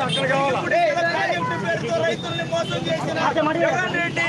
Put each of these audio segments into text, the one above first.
అక్కడ కావాలా రైతుల్ని మోసం చేసిన Jagan Reddy.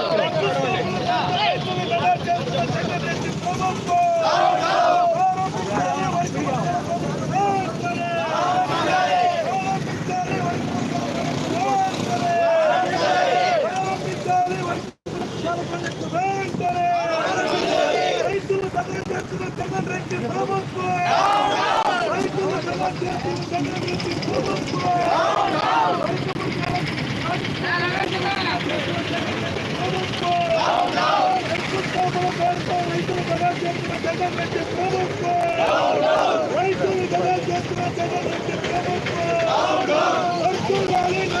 Oh no! Oh no!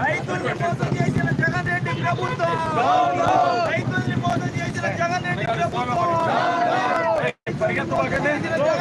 రైతుల్ని మోసం చేసిన జగన్ రెడ్డి ప్రభుత్వం. రైతుల్ని మోసం చేసిన జగన్ రెడ్డి ప్రభుత్వం.